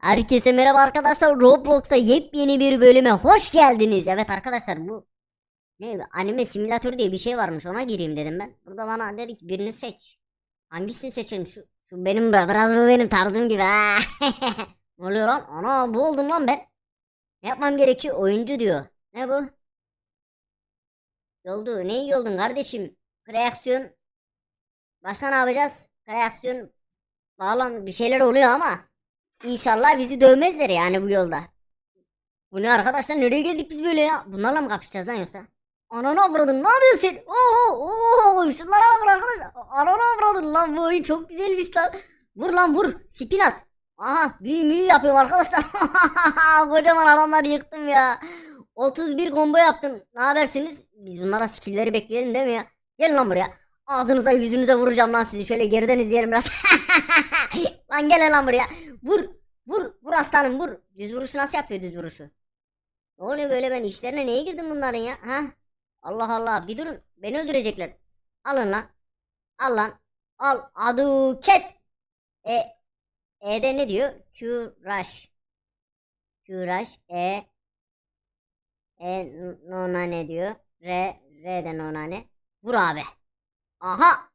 Herkese merhaba arkadaşlar. Roblox'ta yepyeni bir bölüme hoş geldiniz. Evet arkadaşlar bu ne anime simülatörü diye bir şey varmış. Ona gireyim dedim ben. Burada bana dedi ki birini seç. Hangisini seçelim? Şu, şu benim biraz bu benim tarzım gibi. ne oluyor lan? Ana bu oldum lan ben. Ne yapmam gerekiyor? Oyuncu diyor. Ne bu? Yoldu. Ne iyi oldun kardeşim? Reaksiyon. Başka ne yapacağız? Reaksiyon. Bağlan bir şeyler oluyor ama. İnşallah bizi dövmezler yani bu yolda. Bu ne arkadaşlar nereye geldik biz böyle ya? Bunlarla mı kapışacağız lan yoksa? Ananı avradın ne yapıyorsun? Oo, oo, şunlara bak arkadaşlar. Ananı avradın lan bu oyun çok güzelmiş lan. Vur lan vur spin at. Aha büyü müyü yapıyorum arkadaşlar. Kocaman adamlar yıktım ya. 31 combo yaptım. Ne habersiniz? Biz bunlara skill'leri bekleyelim değil mi ya? Gelin lan buraya. Ağzınıza yüzünüze vuracağım lan sizi. Şöyle geriden izleyelim biraz. lan gelin lan buraya. Vur. Vur. Vur aslanım vur. Düz vuruşu nasıl yapıyor düz vuruşu? Ne oluyor böyle ben işlerine neye girdim bunların ya? Ha? Allah Allah bir durun. Beni öldürecekler. Alın lan. Al lan. Al. Aduket. E. E'de ne diyor? Q rush. E. E nona ne diyor? R. R'de nona ne? Vur abi. Aha.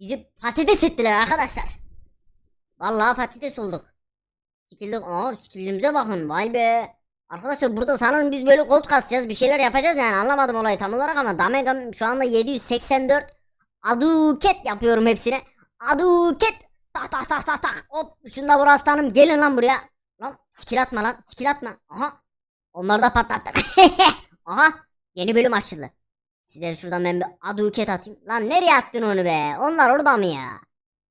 Bizi patates ettiler arkadaşlar. Vallahi patates olduk. Sikildik. Aa sikildiğimize bakın. Vay be. Arkadaşlar burada sanırım biz böyle kod kasacağız. Bir şeyler yapacağız yani. Anlamadım olayı tam olarak ama Damegam şu anda 784. Aduket yapıyorum hepsine. Aduket. Tak tak tak tak tak. Hop. Şunda vur aslanım. Gelin lan buraya. Lan skill atma lan. Skill atma. Aha. Onları da patlattım. Aha. Yeni bölüm açıldı. Size şuradan ben bir aduket atayım. Lan nereye attın onu be? Onlar orada mı ya?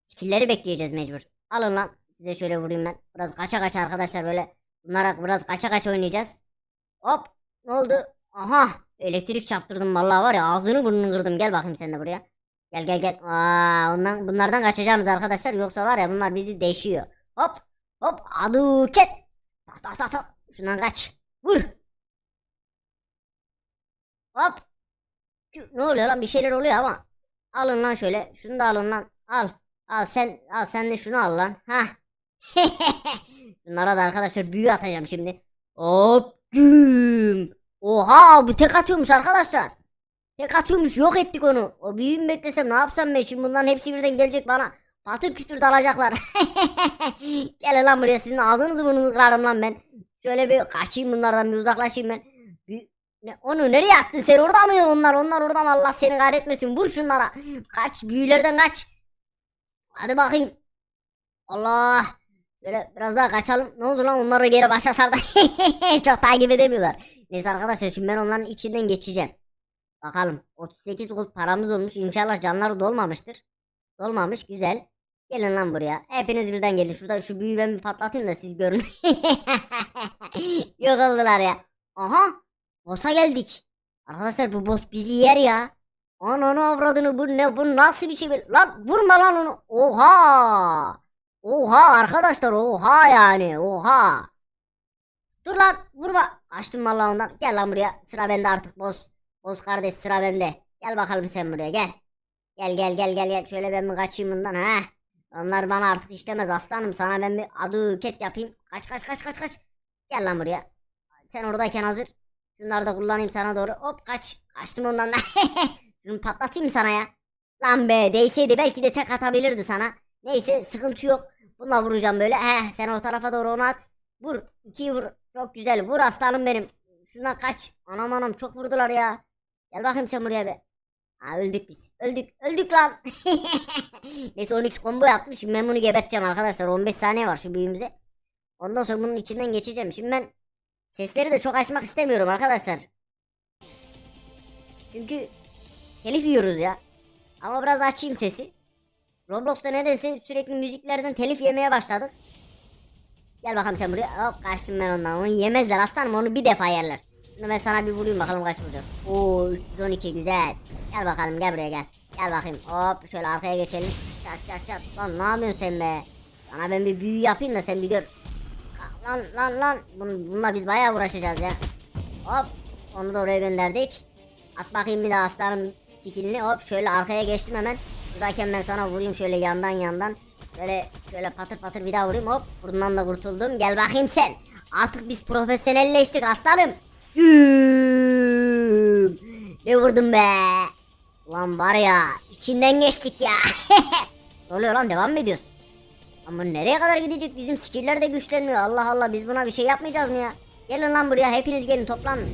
Skill'leri bekleyeceğiz mecbur. Alın lan. Size şöyle vurayım ben. Biraz kaça kaça arkadaşlar böyle. Bunlara biraz kaça kaça oynayacağız. Hop. Ne oldu? Aha. Elektrik çarptırdım vallahi var ya ağzını burnunu kırdım. Gel bakayım sen de buraya. Gel gel gel. Aa, ondan, bunlardan kaçacağımız arkadaşlar. Yoksa var ya bunlar bizi deşiyor. Hop. Hop. Aduket. Tak tak tak tak. Şundan kaç. Vur. Hop. Ne oluyor lan bir şeyler oluyor ama. Alın lan şöyle. Şunu da alın lan. Al. Al sen al sen de şunu al lan. Ha. Bunlara da arkadaşlar büyü atacağım şimdi. Hop güm. Oha bu tek atıyormuş arkadaşlar. Tek atıyormuş yok ettik onu. O büyüyü beklesem ne yapsam ben şimdi bunların hepsi birden gelecek bana. Patır kütür dalacaklar. Gelin lan buraya sizin ağzınızı burnunuzu kırarım lan ben. Şöyle bir kaçayım bunlardan bir uzaklaşayım ben. Ne, onu nereye attın sen orada mı onlar onlar orada mı Allah seni kahretmesin vur şunlara. Kaç büyülerden kaç. Hadi bakayım. Allah. Böyle biraz daha kaçalım. Ne oldu lan onları geri başa sardı. Çok takip edemiyorlar. Neyse arkadaşlar şimdi ben onların içinden geçeceğim. Bakalım. 38 gold paramız olmuş. İnşallah canları dolmamıştır. Dolmamış. Güzel. Gelin lan buraya. Hepiniz birden gelin. Şurada şu büyüyü ben bir patlatayım da siz görün. Yok oldular ya. Aha. Boss'a geldik. Arkadaşlar bu boss bizi yer ya. Ananı avradını bu ne bu nasıl bir şey böyle? Lan vurma lan onu. Oha. Oha arkadaşlar oha yani oha. Dur lan vurma. Açtım vallahi ondan. Gel lan buraya. Sıra bende artık boz. Boz kardeş sıra bende. Gel bakalım sen buraya gel. Gel gel gel gel gel. Şöyle ben bir kaçayım bundan ha. Onlar bana artık işlemez aslanım. Sana ben bir aduket yapayım. Kaç kaç kaç kaç kaç. Gel lan buraya. Sen oradayken hazır. Şunları da kullanayım sana doğru. Hop kaç. Kaçtım ondan da. Şunu patlatayım sana ya. Lan be değseydi belki de tek atabilirdi sana. Neyse sıkıntı yok. Bununla vuracağım böyle. He sen o tarafa doğru onu at. Vur. ikiyi vur. Çok güzel. Vur aslanım benim. Şuna kaç. Anam anam çok vurdular ya. Gel bakayım sen buraya be. Ha öldük biz. Öldük. Öldük lan. Neyse 12 combo yaptım. Şimdi ben bunu geberteceğim arkadaşlar. 15 saniye var şu büyüğümüze. Ondan sonra bunun içinden geçeceğim. Şimdi ben sesleri de çok açmak istemiyorum arkadaşlar. Çünkü telif yiyoruz ya. Ama biraz açayım sesi. Roblox'ta nedense sürekli müziklerden telif yemeye başladık. Gel bakalım sen buraya. Hop kaçtım ben ondan. Onu yemezler aslanım onu bir defa yerler. Şunu ben sana bir vurayım bakalım kaç vuracağız. Oo 312 güzel. Gel bakalım gel buraya gel. Gel bakayım hop şöyle arkaya geçelim. Çat çat çat. Lan ne yapıyorsun sen be? Sana ben bir büyü yapayım da sen bir gör. Lan lan lan. Bun, bununla biz bayağı uğraşacağız ya. Hop. Onu da oraya gönderdik. At bakayım bir daha aslanım skillini. Hop şöyle arkaya geçtim hemen. Buradayken ben sana vurayım şöyle yandan yandan. Şöyle şöyle patır patır bir daha vurayım hop. Bundan da kurtuldum. Gel bakayım sen. Artık biz profesyonelleştik aslanım. Güm. Ne vurdum be. Ulan var ya içinden geçtik ya. ne oluyor lan devam mı ediyoruz? Ama nereye kadar gidecek bizim skiller de güçlenmiyor. Allah Allah biz buna bir şey yapmayacağız mı ya? Gelin lan buraya hepiniz gelin toplanın.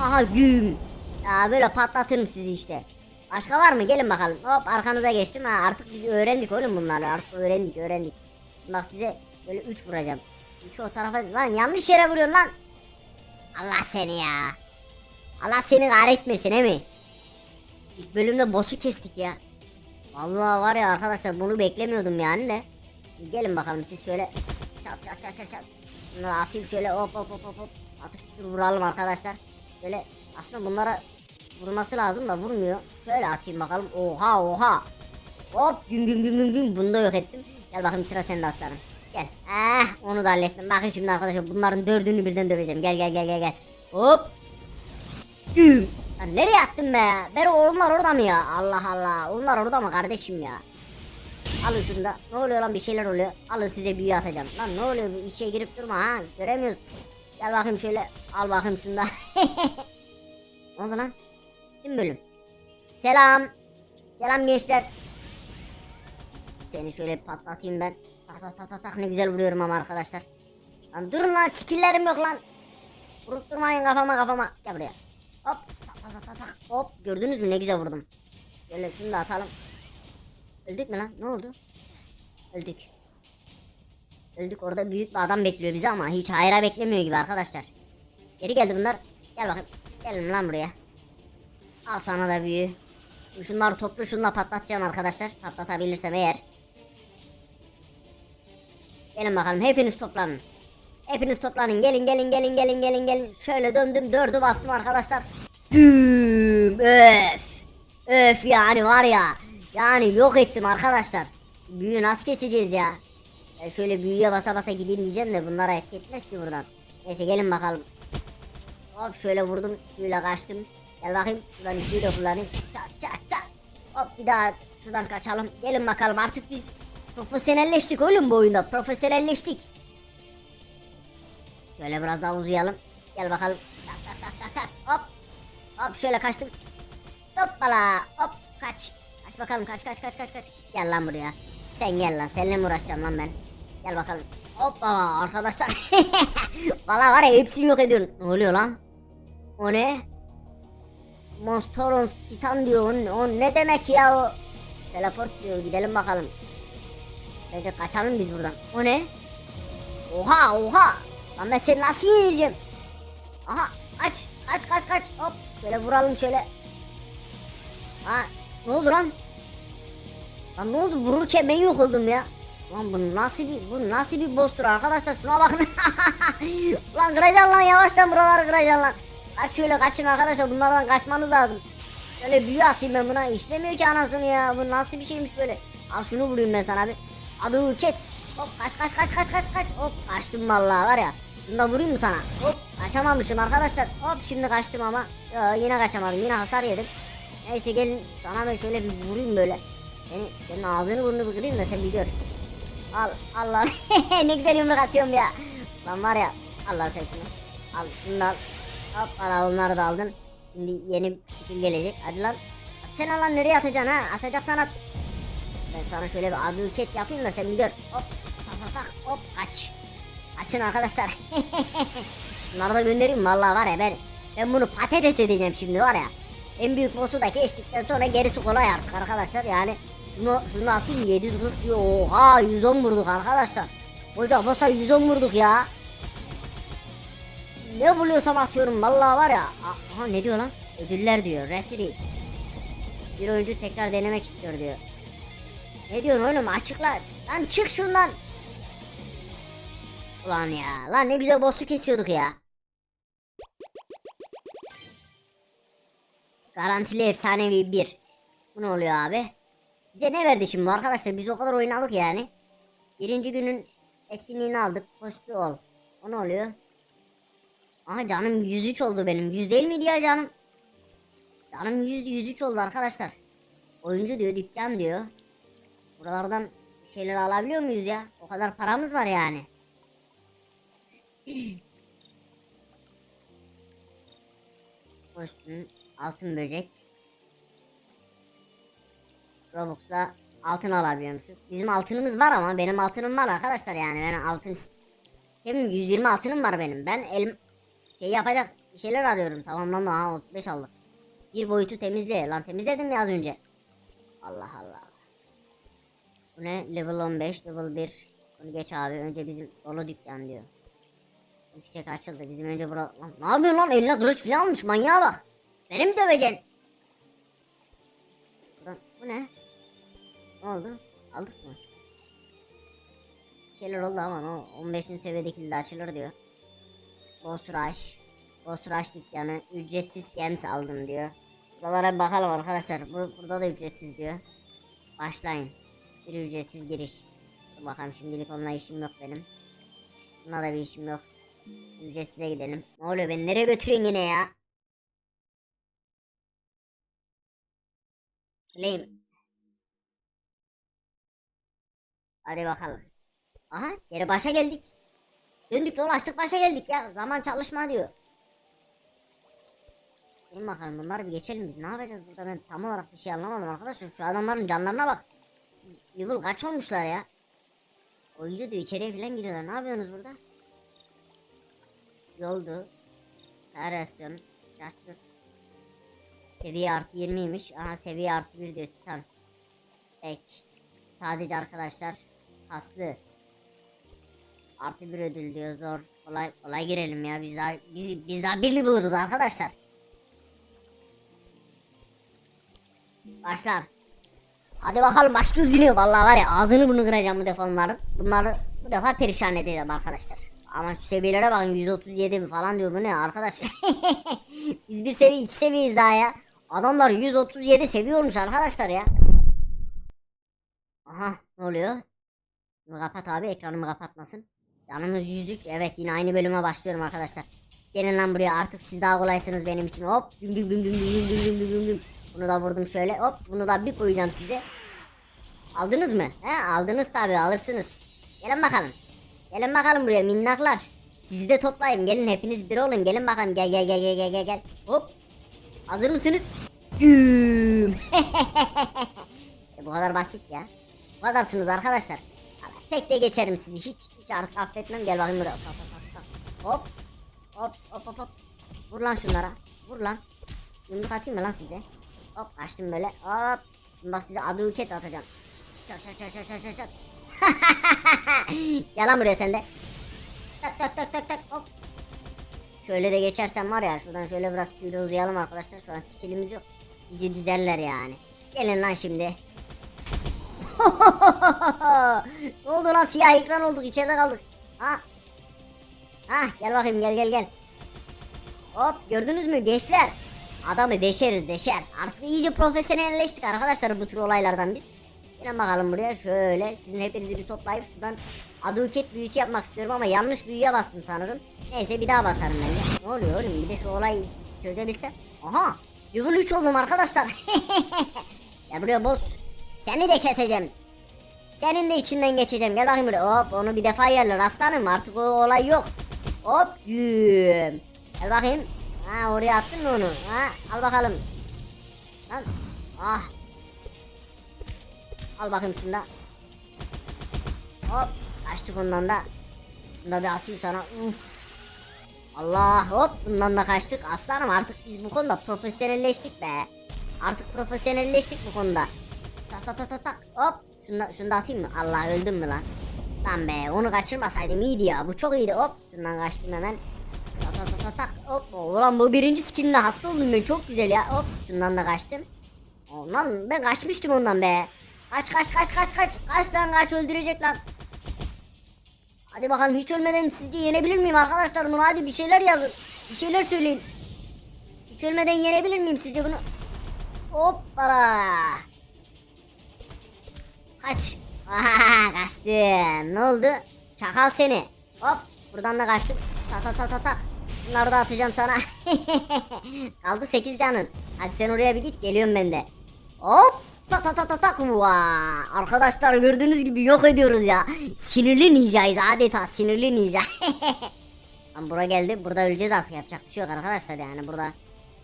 Aha güm. Ya böyle patlatırım sizi işte. Başka var mı? Gelin bakalım. Hop arkanıza geçtim ha. Artık biz öğrendik oğlum bunları. Artık öğrendik öğrendik. Bak size böyle 3 vuracağım. 3 o tarafa. Lan yanlış yere vuruyorsun lan. Allah seni ya. Allah seni kahretmesin he mi? İlk bölümde boss'u kestik ya. Vallahi var ya arkadaşlar bunu beklemiyordum yani de. Gelin bakalım siz şöyle çat çat çat çat çat. Bunları atayım şöyle hop hop hop hop. Atıp vuralım arkadaşlar. Böyle aslında bunlara vurması lazım da vurmuyor. Şöyle atayım bakalım. Oha oha. Hop güm güm güm güm güm. Bunu da yok ettim. Gel bakayım sıra sende aslanım. Gel. Eh onu da hallettim. Bakın şimdi arkadaşlar bunların dördünü birden döveceğim. Gel gel gel gel gel. Hop. Güm. Lan nereye attın be? Ben onlar orada mı ya? Allah Allah. Onlar orada mı kardeşim ya? Alın şunu. Ne oluyor lan bir şeyler oluyor. Alın size büyü atacağım. Lan ne oluyor bu içe girip durma ha. Göremiyoruz. Gel bakayım şöyle. Al bakayım şunu ne oldu lan? Kim bölüm? Selam. Selam gençler. Seni şöyle patlatayım ben. Tak tak tak tak tak ne güzel vuruyorum ama arkadaşlar. Lan durun lan skilllerim yok lan. Vurup durmayın kafama kafama. Gel buraya. Hop. Tak tak tak tak. Hop. Gördünüz mü ne güzel vurdum. Şöyle şunu da atalım. Öldük mü lan? Ne oldu? Öldük. Öldük orada büyük bir adam bekliyor bizi ama hiç hayra beklemiyor gibi arkadaşlar. Geri geldi bunlar. Gel bakayım. Gelin lan buraya. Al sana da büyü. Şunları toplu şunla patlatacağım arkadaşlar. Patlatabilirsem eğer. Gelin bakalım hepiniz toplanın. Hepiniz toplanın gelin gelin gelin gelin gelin gelin. Şöyle döndüm dördü bastım arkadaşlar. Güm öf. Öf yani var ya. Yani yok ettim arkadaşlar. Büyüyü nasıl keseceğiz ya? Ben şöyle büyüye basa basa gideyim diyeceğim de bunlara etki etmez ki buradan. Neyse gelin bakalım. Hop şöyle vurdum. Şöyle kaçtım. Gel bakayım. Şuradan ikiyi de kullanayım. Çat çat çat. Hop bir daha şuradan kaçalım. Gelin bakalım artık biz profesyonelleştik oğlum bu oyunda. Profesyonelleştik. Şöyle biraz daha uzayalım. Gel bakalım. Tak tak tak tak. Hop. Hop şöyle kaçtım. Hoppala. Bakalım kaç kaç kaç kaç kaç. Gel lan buraya. Sen gel lan. Seninle mi uğraşacağım lan ben? Gel bakalım. Hoppala arkadaşlar. Valla var ya hepsini yok ediyorsun. Ne oluyor lan? O ne? Monsterons Titan diyor. O, o ne demek ya o? Teleport diyor. Gidelim bakalım. Bence kaçalım biz buradan. O ne? Oha oha. Lan ben seni nasıl yeneceğim? Aha aç aç kaç kaç hop şöyle vuralım şöyle. Ha ne oldu lan? Lan ne oldu vururken ben yok oldum ya. Lan bu nasıl bir bu nasıl bir boss'tur arkadaşlar şuna bakın. lan kıracaksın lan yavaştan buraları kıracaksın lan. Kaç şöyle kaçın arkadaşlar bunlardan kaçmanız lazım. Şöyle büyü atayım ben buna işlemiyor ki anasını ya. Bu nasıl bir şeymiş böyle. Al şunu vurayım ben sana bir. Hadi ket. Hop kaç kaç kaç kaç kaç kaç. Hop kaçtım vallahi var ya. Bunu da vurayım mı sana? Hop kaçamamışım arkadaşlar. Hop şimdi kaçtım ama. Ya, yine kaçamadım yine hasar yedim. Neyse gelin sana ben şöyle bir vurayım böyle. Seni, senin ağzını burnunu bir kırayım da sen gör. Al Allah ne güzel yumruk atıyorum ya. Lan var ya Allah sen şunu. Al şunu da al. Hop ala onları da aldın. Şimdi yeni skill gelecek. Hadi lan. Atsana lan nereye atacaksın ha? Atacaksan at. Ben sana şöyle bir aduket yapayım da sen gör. Hop tak tak hop kaç. Kaçın arkadaşlar. Bunları da göndereyim vallahi var ya ben ben bunu patates edeceğim şimdi var ya. En büyük boss'u da kestikten sonra gerisi kolay artık arkadaşlar yani. Şunu, şunu atayım 740 diyor. Oha 110 vurduk arkadaşlar. Hoca boss'a 110 vurduk ya. Ne buluyorsam atıyorum vallahi var ya. Aha ne diyor lan? Ödüller diyor. Retri. Bir oyuncu tekrar denemek istiyor diyor. Ne diyorsun oğlum açıkla. Lan çık şundan. Ulan ya. Lan ne güzel boss'u kesiyorduk ya. Garantili efsanevi 1. Bu ne oluyor abi? Bize ne verdi şimdi arkadaşlar? Biz o kadar oynadık yani. Birinci günün etkinliğini aldık. Pozitif ol. O ne oluyor? Aha canım 103 oldu benim. 100 değil miydi ya canım? Canım 100 103 oldu arkadaşlar. Oyuncu diyor, dükkan diyor. Buralardan şeyler alabiliyor muyuz ya? O kadar paramız var yani. Kostüm, altın böcek. Robux'la altın alabiliyormuşuz. Bizim altınımız var ama benim altınım var arkadaşlar yani. Ben altın istemiyorum. 120 altınım var benim. Ben elim şey yapacak bir şeyler arıyorum. Tamam lan ha 35 aldık. Bir boyutu temizle. Lan temizledim ya az önce. Allah Allah. Bu ne? Level 15, level 1. Bunu geç abi. Önce bizim dolu dükkan diyor. Yüksek açıldı. Bizim önce bura... Lan, ne yapıyorsun lan? Eline kılıç falan almış. Manyağa bak. Beni mi döveceksin? Oldu? Aldık mı? Bir oldu ama o 15. seviyedeki de açılır diyor. Boss Rush. Boss Rush dükkanı. Ücretsiz gems aldım diyor. Buralara bakalım arkadaşlar. Bu, burada da ücretsiz diyor. Başlayın. Bir ücretsiz giriş. Dur bakalım şimdilik onunla işim yok benim. Buna da bir işim yok. Ücretsize gidelim. Ne oluyor beni nereye götürüyorsun yine ya? Flame. Hadi bakalım. Aha geri başa geldik. Döndük dolaştık başa geldik ya. Zaman çalışma diyor. Durun bakalım bunları bir geçelim biz. Ne yapacağız burada ben tam olarak bir şey anlamadım arkadaşlar. Şu adamların canlarına bak. Level kaç olmuşlar ya? Oyuncu diyor içeriye falan giriyorlar. Ne yapıyorsunuz burada? Yoldu. Reaksiyon. Çarptır. Seviye artı 20'ymiş. Aha seviye artı 1 diyor Titan. Ek. Sadece arkadaşlar. Haslı. Artı bir ödül diyor zor. Kolay kolay girelim ya biz daha biz, biz daha birli buluruz arkadaşlar. Başlar. Hadi bakalım başlıyoruz yine. Vallahi var ya ağzını bunu kıracağım bu defa onların. Bunları bu defa perişan edeceğim arkadaşlar. Ama şu seviyelere bakın 137 falan diyor bu ne arkadaş. Biz bir seviye iki seviyeyiz daha ya. Adamlar 137 seviyormuş arkadaşlar ya. Aha ne oluyor? Kapat abi ekranımı kapatmasın. Yanımız 103 evet yine aynı bölüme başlıyorum arkadaşlar. Gelin lan buraya artık siz daha kolaysınız benim için hop. Güm güm güm güm güm güm güm güm güm. Bunu da vurdum şöyle hop bunu da bir koyacağım size. Aldınız mı? He aldınız tabi alırsınız. Gelin bakalım. Gelin bakalım buraya minnaklar. Sizi de toplayayım gelin hepiniz bir olun gelin bakalım gel gel gel gel gel gel. Hop. Hazır mısınız? Güm. işte bu kadar basit ya. Bu kadarsınız arkadaşlar. Tek de geçerim sizi hiç hiç artık affetmem gel bakayım buraya. Hop hop hop hop hop hop hop. Vur lan şunlara. Vur lan. Yumruk atayım mı lan size? Hop açtım böyle. Hop. Şimdi bak size adı uket atacağım. Çat çat çat çat çat çat. Gel lan buraya sen de. Tak tak tak tak tak hop. Şöyle de geçersem var ya şuradan şöyle biraz tüyle uzayalım arkadaşlar. Şu an skillimiz yok. Bizi düzerler yani. Gelin lan şimdi. siyah ekran olduk içeride kaldık. Ha. Ha gel bakayım gel gel gel. Hop gördünüz mü gençler? Adamı deşeriz deşer. Artık iyice profesyonelleştik arkadaşlar bu tür olaylardan biz. Gelin bakalım buraya şöyle sizin hepinizi bir toplayıp şuradan aduket büyüsü yapmak istiyorum ama yanlış büyüye bastım sanırım. Neyse bir daha basarım ben de. Ne oluyor oğlum bir de şu olayı çözebilsem. Aha level 3 oldum arkadaşlar. Gel buraya boss. Seni de keseceğim. Senin de içinden geçeceğim. Gel bakayım buraya. Hop onu bir defa yerler aslanım. Artık o olay yok. Hop yüm. Gel bakayım. Ha oraya attın mı onu? Ha al bakalım. Lan. Ah. Al bakayım şunu da. Hop. Kaçtık ondan da. Bunu da bir atayım sana. Uf. Allah hop bundan da kaçtık. Aslanım artık biz bu konuda profesyonelleştik be. Artık profesyonelleştik bu konuda. Tak tak tak tak tak. Hop. Şunu da, şunu da atayım mı? Allah öldüm mü lan? Lan be onu kaçırmasaydım iyiydi ya. Bu çok iyiydi. Hop. Şundan kaçtım hemen. Tak tak tak tak. Hop. Ulan bu birinci skinle hasta oldum ben. Çok güzel ya. Hop. Şundan da kaçtım. Ondan ben kaçmıştım ondan be. Kaç kaç kaç kaç kaç. Kaç lan kaç öldürecek lan. Hadi bakalım hiç ölmeden sizce yenebilir miyim arkadaşlar bunu hadi bir şeyler yazın. Bir şeyler söyleyin. Hiç ölmeden yenebilir miyim sizce bunu? Hoppala. Kaç. Aha, kaçtın. Ne oldu? Çakal seni. Hop. Buradan da kaçtım. Ta ta ta ta ta. Bunları da atacağım sana. Kaldı 8 canın. Hadi sen oraya bir git. Geliyorum ben de. Hop. Ta ta ta ta tak. Vaa. Arkadaşlar gördüğünüz gibi yok ediyoruz ya. Sinirli ninjayız adeta sinirli ninja. Lan bura geldi. Burada öleceğiz artık yapacak bir şey yok arkadaşlar yani burada.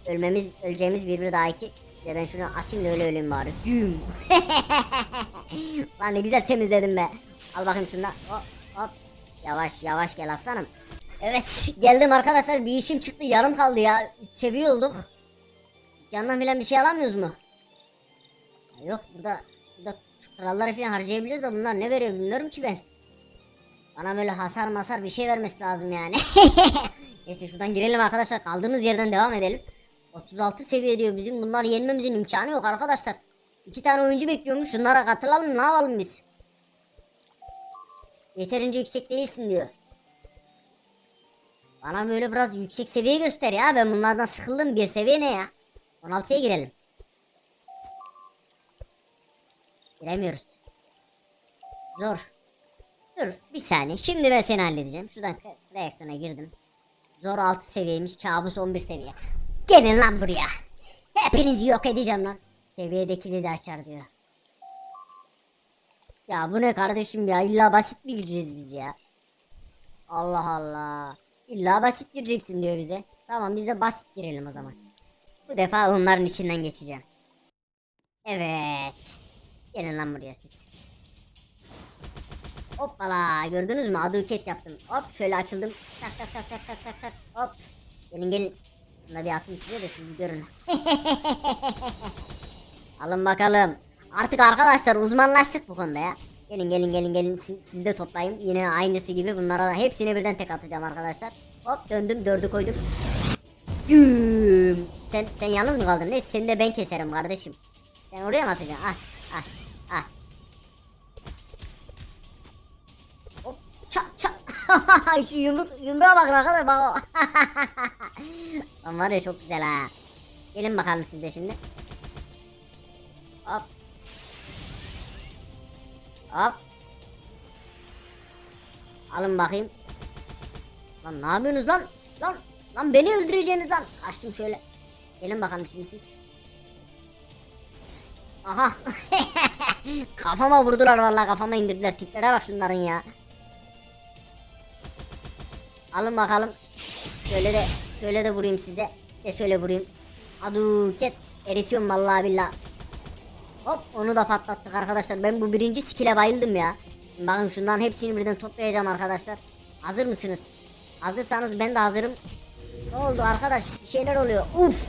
Ölmemiz öleceğimiz bir bir daha iki. İşte ben şunu atayım da öyle öleyim bari. Güm. Lan ne güzel temizledim be. Al bakayım şunu da. Hop hop. Yavaş yavaş gel aslanım. Evet geldim arkadaşlar bir işim çıktı yarım kaldı ya. Seviye olduk. Yandan filan bir şey alamıyoruz mu? Yok burada, burada kralları falan harcayabiliyoruz da bunlar ne veriyor bilmiyorum ki ben. Bana böyle hasar masar bir şey vermesi lazım yani. Neyse şuradan girelim arkadaşlar kaldığımız yerden devam edelim. 36 seviye diyor bizim bunları yenmemizin imkanı yok arkadaşlar. İki tane oyuncu bekliyormuş şunlara katılalım ne yapalım biz? Yeterince yüksek değilsin diyor. Bana böyle biraz yüksek seviye göster ya ben bunlardan sıkıldım bir seviye ne ya? 16'ya girelim. Giremiyoruz. Zor. Dur bir saniye. Şimdi ben seni halledeceğim. Şuradan re- reaksiyona girdim. Zor 6 seviyeymiş. Kabus 11 seviye. Gelin lan buraya. Hepinizi yok edeceğim lan. Seviyedekini de açar diyor. Ya bu ne kardeşim ya? İlla basit mi gireceğiz biz ya? Allah Allah. İlla basit gireceksin diyor bize. Tamam biz de basit girelim o zaman. Bu defa onların içinden geçeceğim. Evet. Gelin lan buraya siz. Hoppala gördünüz mü aduket yaptım. Hop şöyle açıldım. Tak tak tak tak tak tak. Hop. Gelin gelin. Bunu bir atayım size de siz bir görün. Alın bakalım. Artık arkadaşlar uzmanlaştık bu konuda ya. Gelin gelin gelin gelin siz de toplayın. Yine aynısı gibi bunlara da hepsini birden tek atacağım arkadaşlar. Hop döndüm dördü koydum. Güm. Sen sen yalnız mı kaldın? Neyse seni de ben keserim kardeşim. Sen oraya mı atacaksın? Ah ah ah. Şu yumruk yumruğa bakın arkadaşlar bak. Lan var ya çok güzel ha. Gelin bakalım siz de şimdi. Hop. Hop. Alın bakayım. Lan ne yapıyorsunuz lan? Lan lan beni öldüreceğiniz lan. Kaçtım şöyle. Gelin bakalım şimdi siz. Aha. kafama vurdular vallahi kafama indirdiler. Tiplere bak şunların ya. Alın bakalım. Şöyle de şöyle de vurayım size. De şöyle vurayım. Aduket eritiyorum vallahi billah. Hop onu da patlattık arkadaşlar. Ben bu birinci skill'e bayıldım ya. Bakın şunların hepsini birden toplayacağım arkadaşlar. Hazır mısınız? Hazırsanız ben de hazırım. Ne oldu arkadaş? Bir şeyler oluyor. Uf!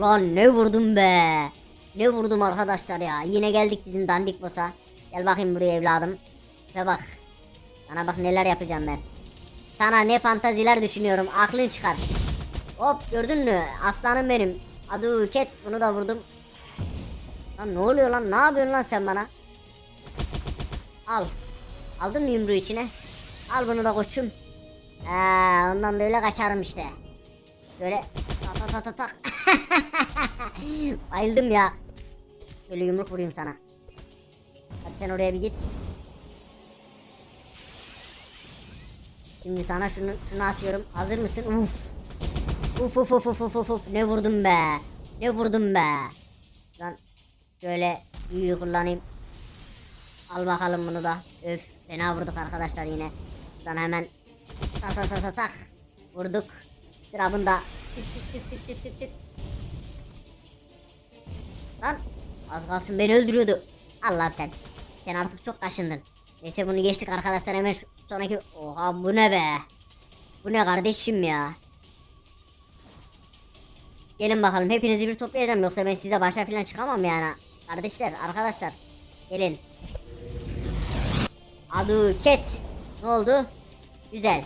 Lan ne vurdum be. Ne vurdum arkadaşlar ya. Yine geldik bizim dandik boss'a. Gel bakayım buraya evladım. Ve bak. Sana bak neler yapacağım ben. Sana ne fantaziler düşünüyorum. Aklın çıkar. Hop gördün mü? Aslanım benim. Adı Ket. Bunu da vurdum. Lan ne oluyor lan? Ne yapıyorsun lan sen bana? Al. Aldın mı yumruğu içine? Al bunu da koçum. Ee, ondan da kaçarım işte. Böyle ta ta ta ta tak. Bayıldım ya. Böyle yumruk vurayım sana. Hadi sen oraya bir git. Şimdi sana şunu şunu atıyorum. Hazır mısın? Uf. Uf uf uf uf uf uf. Ne vurdum be. Ne vurdum be. Lan şöyle büyüyü kullanayım. Al bakalım bunu da. Öf fena vurduk arkadaşlar yine. Buradan hemen tak tak tak tak tak. Vurduk. Sıra bunda. Lan az kalsın beni öldürüyordu. Allah sen. Sen artık çok kaşındın. Neyse bunu geçtik arkadaşlar hemen şu sonraki... Oha bu ne be? Bu ne kardeşim ya? Gelin bakalım hepinizi bir toplayacağım yoksa ben size başa falan çıkamam yani. Kardeşler arkadaşlar gelin. Aduket. Ne oldu? Güzel.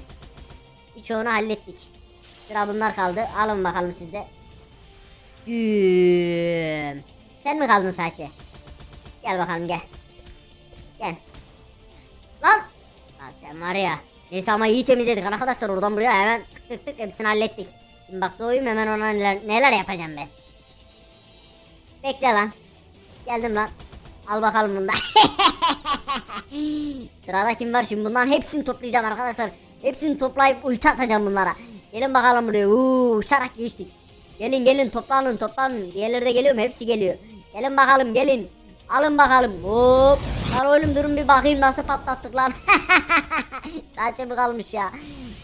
Birçoğunu hallettik. Sıra bunlar kaldı. Alın bakalım sizde. Güm. Sen mi kaldın sadece? Gel bakalım gel. Gel. Sen var ya. Neyse ama iyi temizledik arkadaşlar oradan buraya hemen tık tık tık hepsini hallettik. Şimdi bak doğuyum hemen ona neler, neler yapacağım ben. Bekle lan. Geldim lan. Al bakalım bunda. Sırada kim var şimdi bunların hepsini toplayacağım arkadaşlar. Hepsini toplayıp ulti atacağım bunlara. Gelin bakalım buraya. Uuu uçarak geçtik. Gelin gelin toplanın toplanın. Diğerleri de geliyor mu? Hepsi geliyor. Gelin bakalım gelin. Alın bakalım. Hop. Lan oğlum durun bir bakayım nasıl patlattık lan. Saçımı kalmış ya.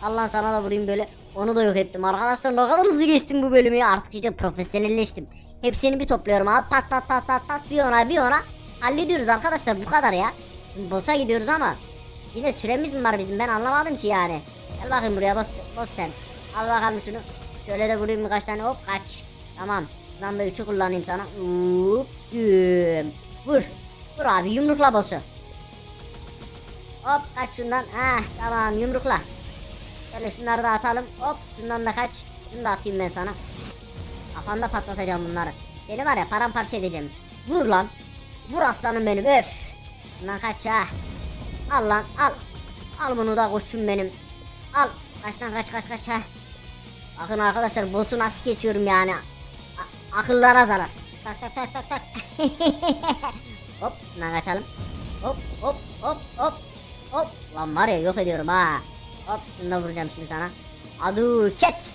Allah sana da vurayım böyle. Onu da yok ettim. Arkadaşlar ne kadar hızlı geçtim bu bölümü ya. Artık iyice profesyonelleştim. Hepsini bir topluyorum abi. Pat pat pat pat pat bir ona bir ona. Hallediyoruz arkadaşlar bu kadar ya. Şimdi boss'a gidiyoruz ama. Yine süremiz mi var bizim ben anlamadım ki yani. Gel bakayım buraya boss, boss sen. Al bakalım şunu. Şöyle de vurayım birkaç tane hop kaç. Tamam. Ben de 3'ü kullanayım sana. Hop. Vur. Vur abi yumrukla boss'u. Hop kaç şundan. Ha tamam yumrukla. Şöyle şunları da atalım. Hop şundan da kaç. Şunu da atayım ben sana. Kafanda patlatacağım bunları. Seni var ya paramparça edeceğim. Vur lan. Vur aslanım benim öf. Bundan kaç ha. Al lan al. Al bunu da koçum benim. Al. Kaç lan kaç kaç kaç ha. Bakın arkadaşlar boss'u nasıl kesiyorum yani. A- akıllara zarar. Tak tak tak tak tak. hop bundan kaçalım. Hop hop hop hop. Hop. Lan var ya yok ediyorum ha. Hop şunu da vuracağım şimdi sana. Aduket.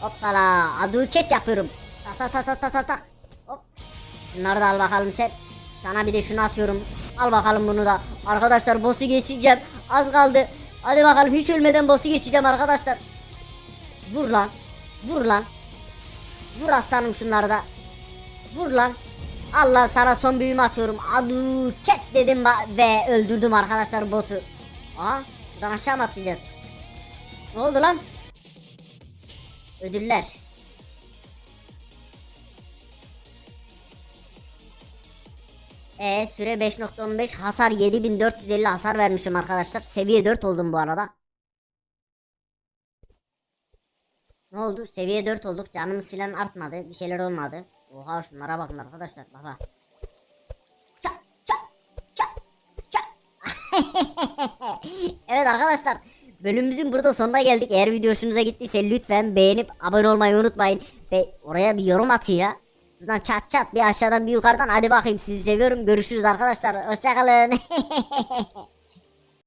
Hoppala aduket yapıyorum. Ta ta ta ta ta ta ta. Hop. Şunları da al bakalım sen. Sana bir de şunu atıyorum. Al bakalım bunu da. Arkadaşlar boss'u geçeceğim. Az kaldı. Hadi bakalım hiç ölmeden boss'u geçeceğim arkadaşlar. Vur lan. Vur lan. Vur aslanım şunları da. Vur lan. Allah sana son büyümü atıyorum. Aduket dedim ba- ve öldürdüm arkadaşlar boss'u. Aa, buradan aşağı mı atlayacağız? Ne oldu lan? Ödüller. E süre 5.15 hasar 7450 hasar vermişim arkadaşlar. Seviye 4 oldum bu arada. Ne oldu? Seviye 4 olduk. Canımız filan artmadı. Bir şeyler olmadı. Oha şunlara bakın arkadaşlar. Baba. Çat çat çat çat. evet arkadaşlar. Bölümümüzün burada sonuna geldik. Eğer video hoşunuza gittiyse lütfen beğenip abone olmayı unutmayın. Ve oraya bir yorum atın ya. Buradan çat çat bir aşağıdan bir yukarıdan. Hadi bakayım sizi seviyorum. Görüşürüz arkadaşlar. Hoşçakalın.